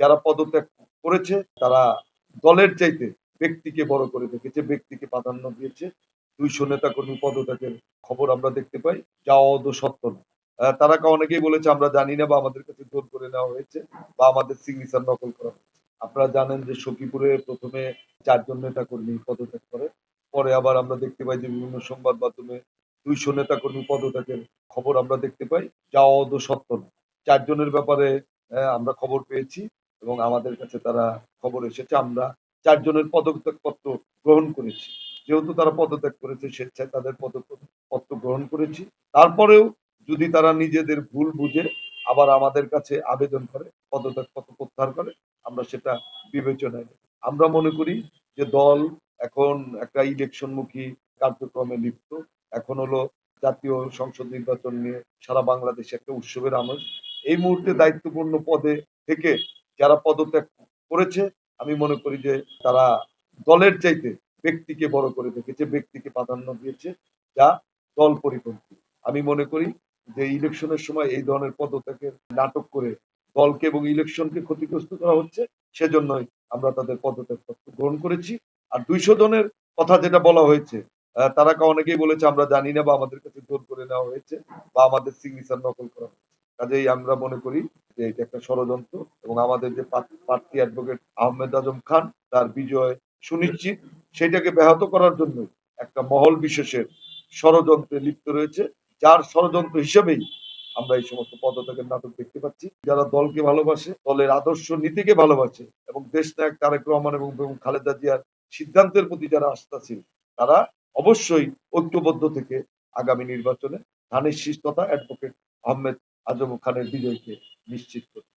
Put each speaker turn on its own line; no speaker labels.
যারা পদত্যাগ করেছে, তারা দলের চাইতে ব্যক্তিকে বড় করে দেখেছে, ব্যক্তিকে প্রাধান্য দিয়েছে। দুইশো নেতা কর্মী পদত্যাগের খবর আমরা দেখতে পাই, যা অদ সত্য না। তারা অনেকেই বলেছে, আমরা জানি না বা আমাদের কাছে জোর করে নেওয়া হয়েছে বা আমাদের সিগনেচার নকল করা হয়েছে। আপনারা জানেন যে সখীপুরে প্রথমে চারজন নেতা কর্মী পদত্যাগ করে, পরে আবার আমরা দেখতে পাই যে বিভিন্ন সংবাদ মাধ্যমে দুইশো নেতা কর্মী পদত্যাগের খবর আমরা দেখতে পাই, যা অদ সত্য না। চারজনের ব্যাপারে আমরা খবর পেয়েছি। এবং আমাদের কাছে তারা খবর এসেছে, আমরা চারজনের পদত্যাগ পত্র গ্রহণ করেছি। যেহেতু তারা পদত্যাগ করেছে স্বেচ্ছায় তাদের পদত্যাগ পত্র গ্রহণ করেছি। তারপরেও যদি তারা নিজেদের ভুল বুঝে আবার আমাদের কাছে আবেদন করে পদত্যাগ পত্র প্রত্যাহার করে, আমরা সেটা বিবেচনায়। আমরা মনে করি যে দল এখন একটা ইলেকশনমুখী কার্যক্রমে লিপ্ত। এখন হলো জাতীয় সংসদ নির্বাচন নিয়ে সারা বাংলাদেশে একটা উৎসবের আমেজ। এই মুহূর্তে দায়িত্বপূর্ণ পদে থেকে যারা পদত্যাগ করেছে, আমি মনে করি যে তারা দলের চাইতে ব্যক্তিকে বড় করে দেখেছে, ব্যক্তিকে প্রাধান্য দিয়েছে, যা দল পরিপন্থী। আমি মনে করি যে ইলেকশনের সময় এই ধরনের পদত্যাগের নাটক করে দলকে এবং ইলেকশনকে ক্ষতিগ্রস্ত করা হচ্ছে, সেজন্যই আমরা তাদের পদত্যাগ গ্রহণ করেছি। আর দুইশো জনের কথা যেটা বলা হয়েছে তারা অনেকেই বলেছে আমরা জানি না বা আমাদের কাছে জোর করে নেওয়া হয়েছে বা আমাদের সিগনেচার নকল করা হয়েছে। কাজেই আমরা মনে করি যে এটা একটা ষড়যন্ত্র এবং আমাদের যে প্রার্থী- অ্যাডভোকেট আহমেদ আজম খান, তার বিজয় সুনিশ্চিত। সেটাকে ব্যাহত করার জন্য একটা মহল বিশেষের ষড়যন্ত্রে লিপ্ত রয়েছে। যার ষড়যন্ত্র হিসেবেই আমরা এই সমস্ত পদত্যাগের নাটক দেখতে পাচ্ছি। যারা দলকে ভালোবাসে, দলের আদর্শ নীতিকে ভালোবাসে এবং দেশ নায়ক তারেক রহমান এবং খালেদা জিয়ার সিদ্ধান্তের প্রতি যারা আস্থাশীল, তারা অবশ্যই ঐক্যবদ্ধ থেকে আগামী নির্বাচনে ধানের শীষ তথা অ্যাডভোকেট আহমেদ আজম খানের বিজয়কে নিশ্চিত করবে